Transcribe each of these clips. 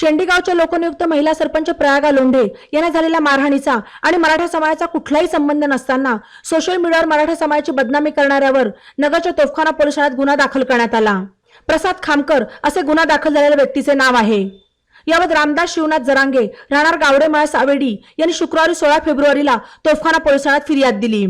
शेंडीगावच्या लोकनियुक्त महिला सरपंच प्रयागा लोंढे यांना झालेल्या मारहाणीचा आणि मराठा समाजाचा कुठलाही संबंध नसताना सोशल मीडियावर मराठा समाजाची बदनामी करणाऱ्यावर नगरच्या तोफखाना पोलीस ठाण्यात गुन्हा दाखल करण्यात आला. प्रसाद खामकर असे गुन्हा दाखल झालेल्या व्यक्तीचे नाव आहे. यावर रामदास शिवनाथ जरांगे राहणार गावडेमाळा सावेडी यांनी शुक्रवारी सोळा फेब्रुवारीला तोफखाना पोलीस ठाण्यात फिर्याद दिली.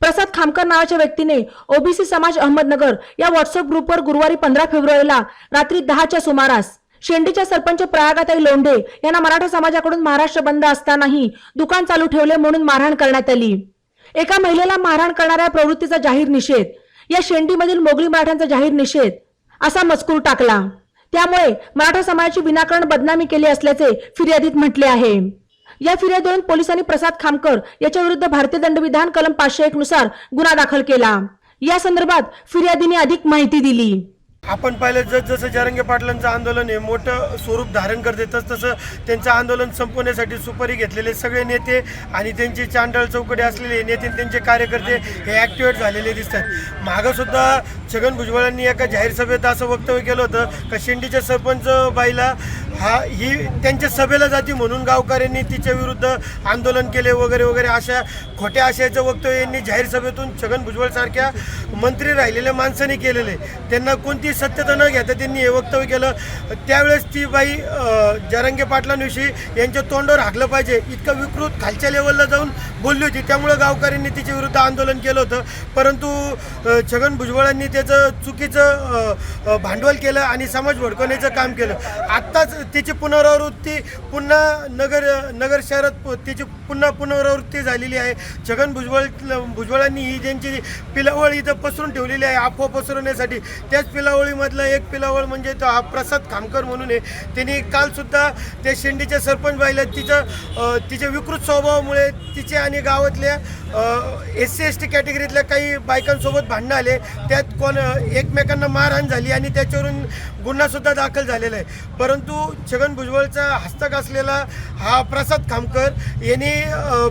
प्रसाद खामकर नावाच्या व्यक्तीने ओबीसी समाज अहमदनगर या व्हॉट्सअप ग्रुपवर गुरुवारी पंधरा फेब्रुवारीला रात्री दहाच्या सुमारास शेंडीच्या सरपंच प्रयागाताई लोंढे यांना मराठा समाजाकडून महाराष्ट्र बंद असतानाही दुकान चालू ठेवले म्हणून मारहाण करण्यात आली. एका महिलेला मारहाण करणाऱ्या प्रवृत्तीचा जाहीर निषेध या शेंडीमधील मोगली मराठ्यांचा जाहीर निषेध असा मजकूर टाकला. त्यामुळे मराठा समाजाची विनाकारण बदनामी केली असल्याचे फिर्यादीत म्हटले आहे. या फिर्यादीवरून पोलिसांनी प्रसाद खामकर याच्या विरुद्ध भारतीय दंडविधान कलम पाचशे एक नुसार गुन्हा दाखल केला. या संदर्भात फिर्यादीने अधिक माहिती दिली. आपण पाहिलं जस जसं जरंगे पाटलांचं आंदोलन हे मोठं स्वरूप धारण करते तसतसं त्यांचं आंदोलन संपवण्यासाठी सुपारी घेतलेले सगळे नेते आणि त्यांचे चांडळ चौकडे असलेले नेते त्यांचे कार्यकर्ते हे ॲक्टिवेट झालेले दिसतात. मागंसुद्धा छगन भुजबळांनी एका जाहीर सभेत असं वक्तव्य केलं होतं का शेंडीच्या सरपंच बाईला हा ही त्यांच्या सभेला जाती म्हणून गावकऱ्यांनी तिच्या विरुद्ध आंदोलन केले वगैरे वगैरे अशा खोट्या आशयाचं वक्तव्य यांनी जाहीर सभेतून छगन भुजबळ सारख्या मंत्री राहिलेल्या माणसांनी केलेले त्यांना कोणती सत्यता न घेता त्यांनी हे वक्तव्य केलं. त्यावेळेस ती बाई जरंगे पाटलांविषयी यांच्या तोंडावर हाकलं पाहिजे. इतकं विकृत खालच्या लेवलला जाऊन बोलली होती. त्यामुळं गावकऱ्यांनी तिच्या विरुद्ध आंदोलन केलं होतं. परंतु छगन भुजबळांनी त्याचं चुकीचं भांडवल केलं आणि समाज भडकवण्याचं काम केलं. आत्ताच तिची पुनरावृत्ती पुन्हा नगर नगर शहरात तिची त्याची पुन्हा पुनरावृत्ती झालेली आहे. छगन भुजबळ भुजबळांनी ही ज्यांची पिलावळ इथं पसरून ठेवलेली आहे अफवा पसरवण्यासाठी त्याच पिलावळीमधला एक पिलावळ म्हणजे तो हा प्रसाद खामकर म्हणून आहे. त्यांनी कालसुद्धा त्या शेंडीच्या सरपंच बाईला तिचं तिच्या विकृत स्वभावामुळे तिचे आणि गावातल्या एस सी एस टी कॅटेगरीतल्या काही बायकांसोबत भांडणं आले. त्यात कोण एकमेकांना मारहाण झाली आणि त्याच्यावरून गुन्हासुद्धा दाखल झालेला आहे. परंतु छगन भुजबळचा हस्तक असलेला हा प्रसाद खामकर यांनी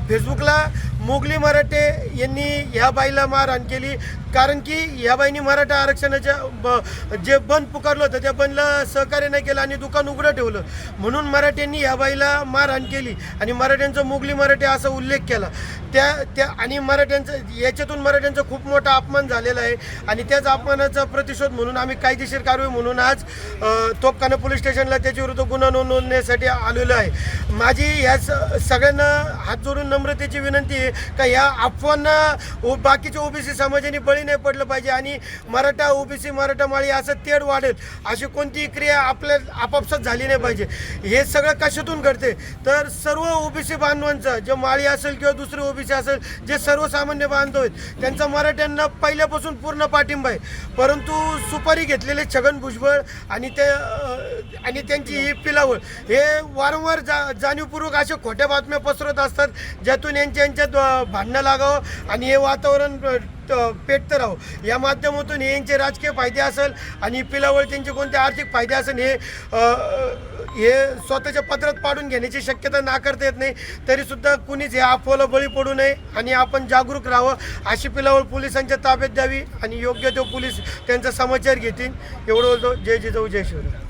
फेसबुकला मोगली मराठे यांनी ह्या बाईला मारहाण केली. कारण की ह्या बाईंनी मराठा आरक्षणाच्या ब जे बंद पुकारलं होतं त्या बंदला सहकार्य नाही केलं आणि दुकान उघडं ठेवलं. म्हणून मराठ्यांनी ह्या बाईला मारहाण केली. आणि मराठ्यांचा मोगली मराठे असा उल्लेख केला. त्या त्या आणि मराठ्यांचं याच्यातून मराठ्यांचा खूप मोठा अपमान झालेला आहे. आणि त्याच अपमानाचा प्रतिशोध म्हणून आम्ही कायदेशीर कारवाई म्हणून आज अ, तोपखाना पोलीस स्टेशनला त्याच्याविरुद्ध गुन्हा नोंदवण्यासाठी आलेलो आहे. माझी ह्या स- सगळ्यांना हात जोडून नम्रतेची विनंती आहे. का या अफवांना ओ बाकीच्या ओबीसी समाजाने बळी नाही पडलं पाहिजे आणि मराठा ओबीसी मराठा माळी असं तेढ वाढेल अशी कोणतीही क्रिया आपल्या आपापसात झाली नाही पाहिजे. हे सगळं कशातून घडते? तर सर्व ओबीसी बांधवांचं जे माळी असेल किंवा दुसरे ओबीसी असेल जे सर्वसामान्य बांधव आहेत त्यांचा मराठ्यांना पहिल्यापासून पूर्ण पाठिंबा आहे. परंतु सुपारी घेतलेले छगन भुजबळ आणि ते आणि त्यांची ही पिलावळ. हे वारंवार जा जाणीवपूर्वक अशा खोट्या बातम्या पसरत असतात ज्यातून यांच्या यांच्यात भांडणं लागावं आणि हे वातावरण पेटतं राहावं. या माध्यमातून हे यांचे राजकीय फायदे असेल आणि पिलावळ त्यांचे कोणते आर्थिक फायदे असेल हे हे स्वतःच्या पत्रात पाडून घेण्याची शक्यता नाकारता येत नाही. तरीसुद्धा कुणीच या अफवाला बळी पडू नये आणि आपण जागरूक राहावं अशी पिलावळ पोलिसांच्या ताब्यात द्यावी आणि योग्य तो पोलीस त्यांचा समाचार घेतील. एवढं बोलतो जय जिजाऊ जय शिवराय.